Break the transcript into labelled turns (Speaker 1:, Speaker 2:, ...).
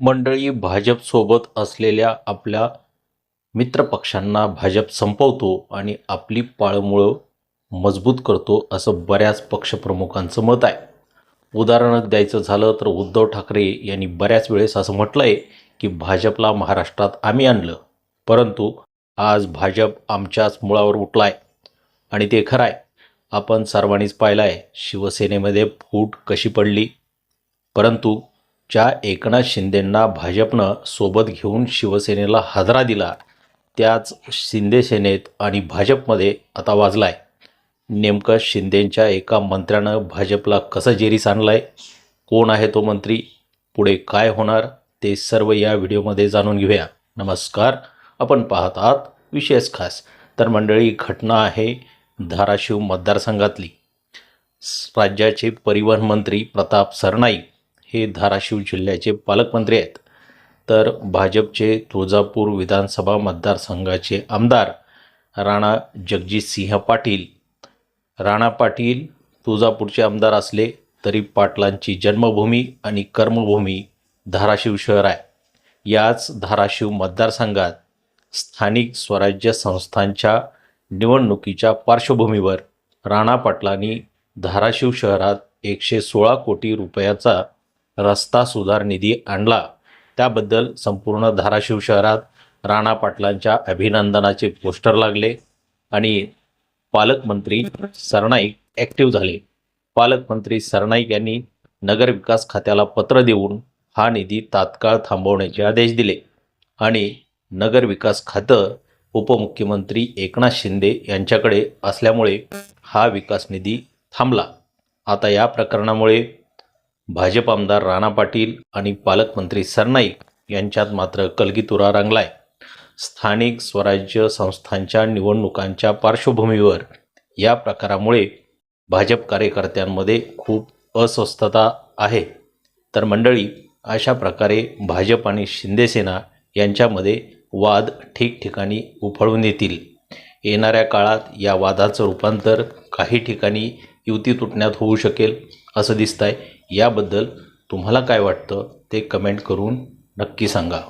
Speaker 1: मंडळी भाजपसोबत असलेल्या आपल्या मित्रपक्षांना भाजप संपवतो आणि आपली पाळमुळं मजबूत करतो असं बऱ्याच पक्षप्रमुखांचं मत आहे. उदाहरण द्यायचं झालं तर उद्धव ठाकरे यांनी बऱ्याच वेळेस असं म्हटलं आहे की भाजपला महाराष्ट्रात आम्ही आणलं. परंतु आज भाजप आमच्याच मुळावर उठला आहे आणि ते खरं आहे आपण सर्वांनीच पाहिलं आहे शिवसेनेमध्ये फूट कशी पडली. परंतु ज्या एकनाथ शिंदेंना भाजपनं सोबत घेऊन शिवसेनेला हादरा दिला त्याच शिंदे सेनेत आणि भाजपमध्ये आता वाजला आहे नेमकं शिंदेंच्या एका मंत्र्यानं भाजपला कसं जेरीस आणलं आहे कोण आहे तो मंत्री? पुढे काय होणार? ते सर्व या व्हिडिओमध्ये जाणून घेऊया. नमस्कार. आपण पाहत आहात विशेष खास. तर मंडळी घटना आहे धाराशिव मतदारसंघातली. राज्याचे परिवहन मंत्री प्रताप सरनाईक हे धाराशिव जिल्ह्याचे पालकमंत्री आहेत. तर भाजपचे तुळजापूर विधानसभा मतदारसंघाचे आमदार राणा जगजितसिंह पाटील. राणा पाटील तुळजापूरचे आमदार असले तरी पाटलांची जन्मभूमी आणि कर्मभूमी धाराशिव शहर आहे. याच धाराशिव मतदारसंघात स्थानिक स्वराज्य संस्थांच्या निवडणुकीच्या पार्श्वभूमीवर राणा पाटलांनी धाराशिव शहरात एकशे सोळा कोटी रुपयाचा रस्ता सुधार निधी आणला. त्याबद्दल संपूर्ण धाराशिव शहरात राणा पाटलांच्या अभिनंदनाचे पोस्टर लागले आणि पालकमंत्री सरनाईक ॲक्टिव्ह झाले. पालकमंत्री सरनाईक यांनी नगरविकास खात्याला पत्र देऊन हा निधी तात्काळ थांबवण्याचे आदेश दिले आणि नगरविकास खातं उपमुख्यमंत्री एकनाथ शिंदे यांच्याकडे असल्यामुळे हा विकास निधी थांबला. आता या प्रकरणामुळे भाजप आमदार राणा पाटील आणि पालकमंत्री सरनाईक यांच्यात मात्र कलगीतुरा रंगलाय. स्थानिक स्वराज्य संस्थांच्या निवडणुकांच्या पार्श्वभूमीवर या प्रकारामुळे भाजप कार्यकर्त्यांमध्ये खूप अस्वस्थता आहे. तर मंडळी अशा प्रकारे भाजप आणि शिंदेसेना यांच्यामध्ये वाद ठिकठिकाणी उफळून येतील. येणाऱ्या काळात या वादाचं रूपांतर काही ठिकाणी युती तुटण्यात होऊ शकेल. असं दिसत आहे याबद्दल तुम्हाला काय वाटतं ते कमेंट करून नक्की सांगा.